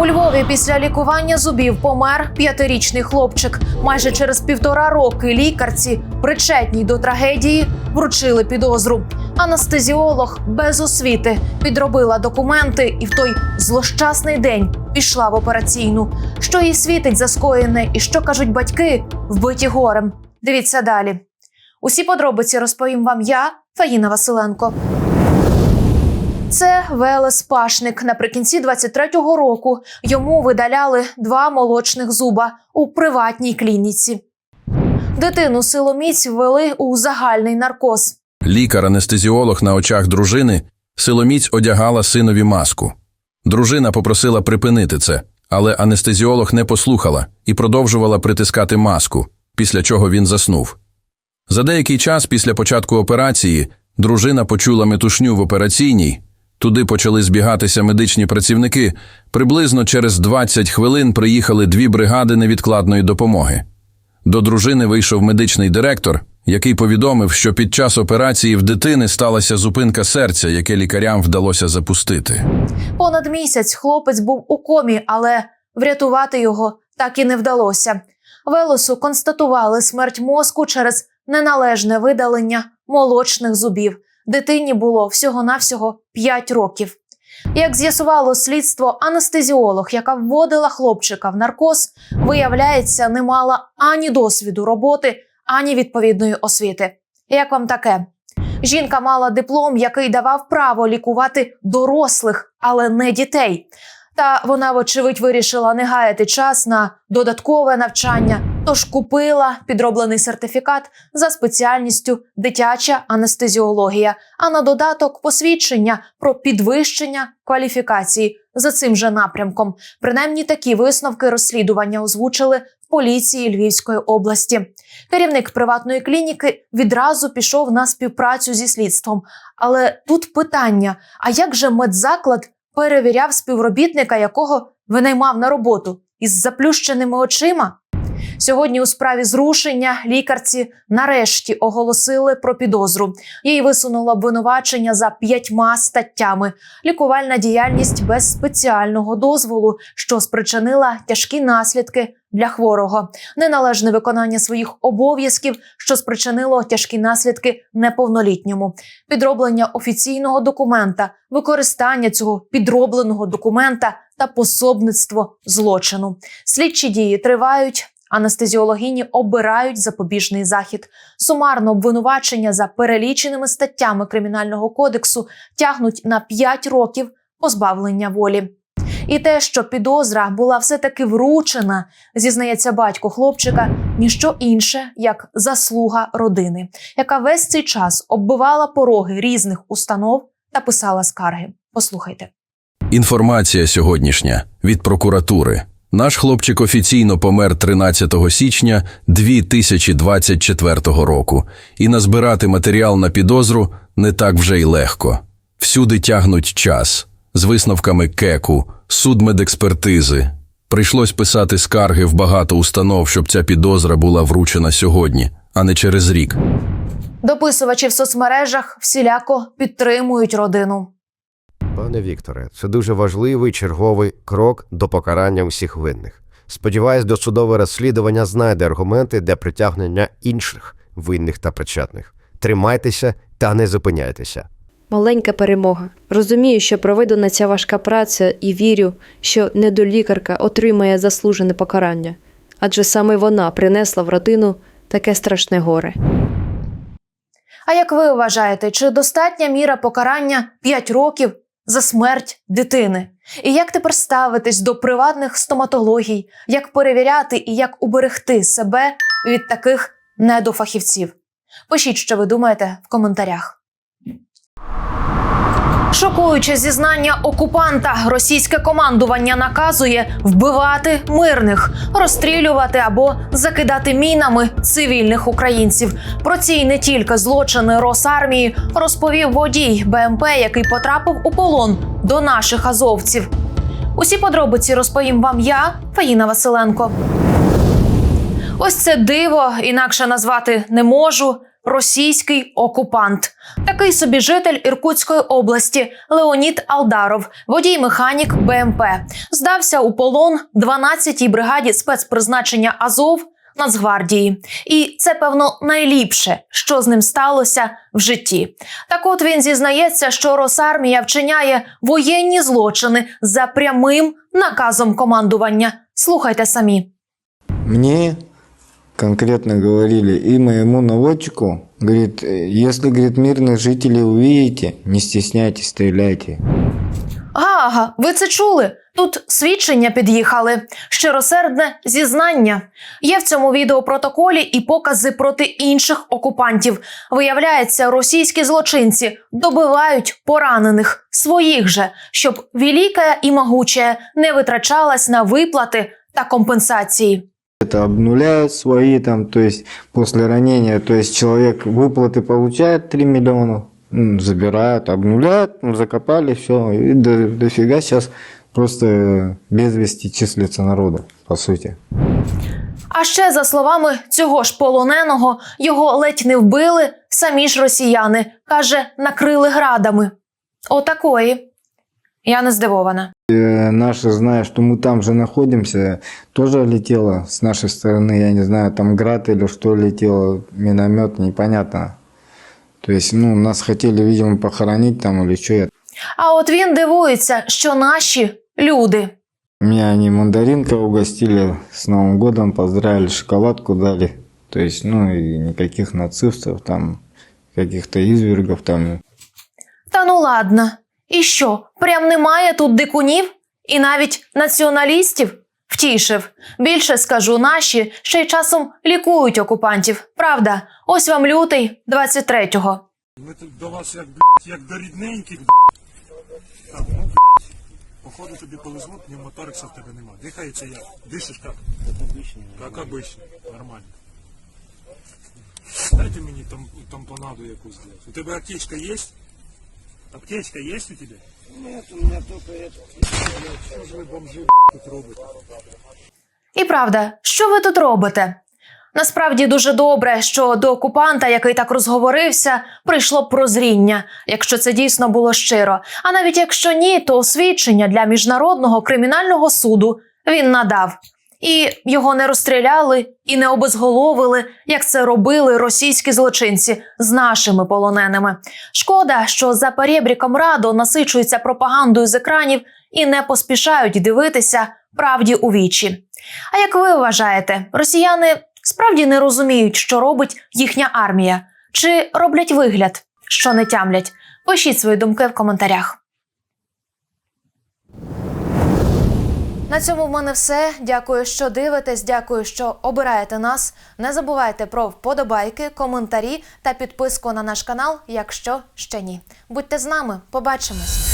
У Львові після лікування зубів помер п'ятирічний хлопчик. Майже через півтора роки лікарці, причетній до трагедії, вручили підозру. Анестезіолог без освіти підробила документи і в той злощасний день пішла в операційну. Що їй світить за скоєне і що кажуть батьки, вбиті горем. Дивіться далі. Усі подробиці розповім вам я, Фаїна Василенко. Це Велес Пашник. Наприкінці 23-го року йому видаляли два молочних зуба у приватній клініці. Дитину силоміць ввели у загальний наркоз. Лікар-анестезіолог на очах дружини силоміць одягала синові маску. Дружина попросила припинити це, але анестезіолог не послухала і продовжувала притискати маску, після чого він заснув. За деякий час після початку операції дружина почула метушню в операційній. Туди почали збігатися медичні працівники. Приблизно через 20 хвилин приїхали дві бригади невідкладної допомоги. До дружини вийшов медичний директор, який повідомив, що під час операції в дитини сталася зупинка серця, яке лікарям вдалося запустити. Понад місяць хлопець був у комі, але врятувати його так і не вдалося. Велосу констатували смерть мозку через неналежне видалення молочних зубів. Дитині було всього-навсього 5 років. Як з'ясувало слідство, анестезіолог, яка вводила хлопчика в наркоз, виявляється, не мала ані досвіду роботи, ані відповідної освіти. Як вам таке? Жінка мала диплом, який давав право лікувати дорослих, але не дітей. Та вона, вочевидь, вирішила не гаяти час на додаткове навчання, тож купила підроблений сертифікат за спеціальністю дитяча анестезіологія, а на додаток посвідчення про підвищення кваліфікації за цим же напрямком. Принаймні такі висновки розслідування озвучили в поліції Львівської області. Керівник приватної клініки відразу пішов на співпрацю зі слідством. Але тут питання: а як же медзаклад перевіряв співробітника, якого винаймав на роботу із заплющеними очима? Сьогодні у справі зрушення лікарці нарешті оголосили про підозру. Їй висунуло обвинувачення за п'ятьма статтями: лікувальна діяльність без спеціального дозволу, що спричинила тяжкі наслідки для хворого, неналежне виконання своїх обов'язків, що спричинило тяжкі наслідки неповнолітньому, підроблення офіційного документа, використання цього підробленого документа та пособництво злочину. Слідчі дії тривають. Анестезіологині обирають запобіжний захід. Сумарно обвинувачення за переліченими статтями кримінального кодексу тягнуть на 5 років позбавлення волі. І те, що підозра була все таки вручена, зізнається батько хлопчика, ніщо інше, як заслуга родини, яка весь цей час оббивала пороги різних установ та писала скарги. Послухайте. Інформація сьогоднішня від прокуратури. Наш хлопчик офіційно помер 13 січня 2024 року, і назбирати матеріал на підозру не так вже й легко. Всюди тягнуть час з висновками кеку, судмедекспертизи. Прийшлось писати скарги в багато установ, щоб ця підозра була вручена сьогодні, а не через рік. Дописувачі в соцмережах всіляко підтримують родину. Пане Вікторе, це дуже важливий черговий крок до покарання усіх винних. Сподіваюсь, досудове розслідування знайде аргументи для притягнення інших винних та причетних. Тримайтеся та не зупиняйтеся. Маленька перемога. Розумію, що проведена ця важка праця, і вірю, що недолікарка отримає заслужене покарання, адже саме вона принесла в родину таке страшне горе. А як ви вважаєте, чи достатня міра покарання 5 років за смерть дитини? І як тепер ставитись до приватних стоматологій, як перевіряти і як уберегти себе від таких недофахівців? Пишіть, що ви думаєте в коментарях. Шокуюче зізнання окупанта, російське командування наказує вбивати мирних, розстрілювати або закидати мінами цивільних українців. Про ці й не тільки злочини Росармії розповів водій БМП, який потрапив у полон до наших азовців. Усі подробиці розповім вам я, Фаїна Василенко. Ось це диво інакше назвати не можу. Російський окупант. Такий собі житель Іркутської області Леонід Алдаров, водій-механік БМП, здався у полон 12-й бригаді спецпризначення Азов Нацгвардії. І це, певно, найліпше, що з ним сталося в житті. Так от він зізнається, що Росармія вчиняє воєнні злочини за прямим наказом командування. Слухайте самі. Мне конкретно говорили и моему наводчику, говорит, «Э, если, говорит, мирных жителей увидите, не стесняйтесь, стреляйте. Гага, ви це чули? Тут свідчення під'їхали. Щиросердне зізнання. Є в цьому відеопротоколі і покази проти інших окупантів. Виявляється, російські злочинці добивають поранених своїх же, щоб велика і могуча не витрачалась на виплати та компенсації Это обнуляют свои там, то есть после ранения, то есть человек выплаты получает 3 миллиона, м, забирают, обнуляют, ну, закопали, все, и до, дофига сейчас просто э, без вести числится народу, по сути. А ще за словами цього ж полоненого, його ледь не вбили самі ж росіяни. каже, накрили градами. Отакої. Я не здивована. Э, Наши, зная, что мы там же находимся, тоже летело с нашей стороны, я не знаю, там град или что летело, миномет, непонятно. То есть, ну, нас хотели, видимо, похоронить там или что. Я- А от він дивується, що наші люди. Меня они мандаринка угостили, с Новым годом поздравили, шоколадку дали. То есть, ну, и никаких нацистов там, каких-то извергов там. Та ну ладно. І що, прям немає тут дикунів? І навіть націоналістів? Втішив. Більше скажу, наші ще й часом лікують окупантів. Правда, ось вам лютий 23-го. Ми тут до вас як, блядь, як до рідненьких, блядь. Так, ну, блядь, походу тобі повезло, пневмоторикса в тебе нема. Дихається як? Дишиш як? Як обично. Нормально. Дайте мені там, тампонаду якусь, блядь. У тебе аптечка є? Аптечка є у тебе? Нет, у меня только это. Що ж ви бомжи, блядь, тут робите? І правда, що ви тут робите? Насправді дуже добре, що до окупанта, який так розговорився, прийшло прозріння, якщо це дійсно було щиро. А навіть якщо ні, то свідчення для міжнародного кримінального суду він надав. І його не розстріляли і не обезголовили, як це робили російські злочинці з нашими полоненими. Шкода, що за перебріком радо насичуються пропагандою з екранів і не поспішають дивитися правді у вічі. А як ви вважаєте, росіяни справді не розуміють, що робить їхня армія, чи роблять вигляд, що не тямлять? Пишіть свої думки в коментарях. На цьому в мене все. Дякую, що дивитесь. Дякую, що обираєте нас. Не забувайте про вподобайки, коментарі та підписку на наш канал, якщо ще ні. Будьте з нами, побачимось.